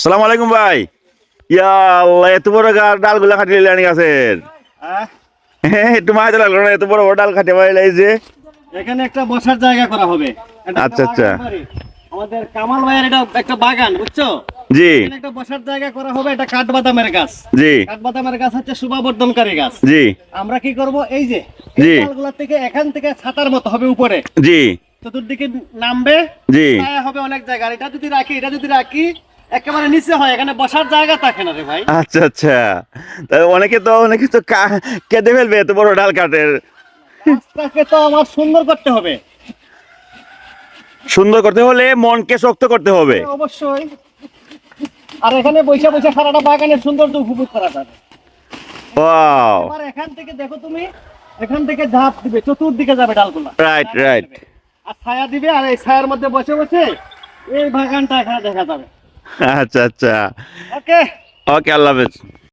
আসসালামু আলাইকুম ভাই। ইয়া এত বড় ডালগুলা খাটিয়ে লানি গাছের। হ্যাঁ? একটু মাঝে লাগল না এত বড় বড় ডাল খাটিয়ে বাড়ি লাগছে এখানে একটা বসার জায়গা করা হবে। আচ্ছা, আচ্ছা। আমাদের কামাল ভাইয়ের এটা একটা বাগান বুঝছ? জি। এখানে একটা বসার জায়গা করা হবে এটা কাঠবাদামের গাছ। জি। কাঠবাদামের গাছ হচ্ছে শুভাবর্ধনকারী গাছ। জি। আমরা কি করব? এই যে জি। ডালগুলা থেকে এখান থেকে ছাতার মতো হবে উপরে। জি। চতুর্দিকে নামবে। জি। ছায়া হবে অনেক জায়গা এটা যদি রাখি এটা যদি রাখি একেবারে নিচে হয় এখানে বসার জায়গা থাকে না রে ভাই। আচ্ছা আচ্ছা। তা অনেকে তো অনেকে তো কা- কেটে ফেলবে এত বড় ডাল কাঠের গাছটাকে তো আমার সুন্দর করতে হবে। সুন্দর করতে হলে মনকে শক্ত করতে হবে। অবশ্যই। আর এখানে বৈশা বৈশা সারাটা বাগানের সৌন্দর্য উপভোগ করা যাবে। ওয়াও। এবার এখান থেকে দেখো তুমি এখান থেকে ঝাঁপ দিবে চতুর্দিকে যাবে ডালগুলা। রাইট রাইট আর ছায়া দিবে আর এই ছায়ার মধ্যে বসে বসে এই বাগানটা এখানে দেখা যাবে। আচ্ছা আচ্ছা। ওকে ওকে আল্লাহ হাফেজ।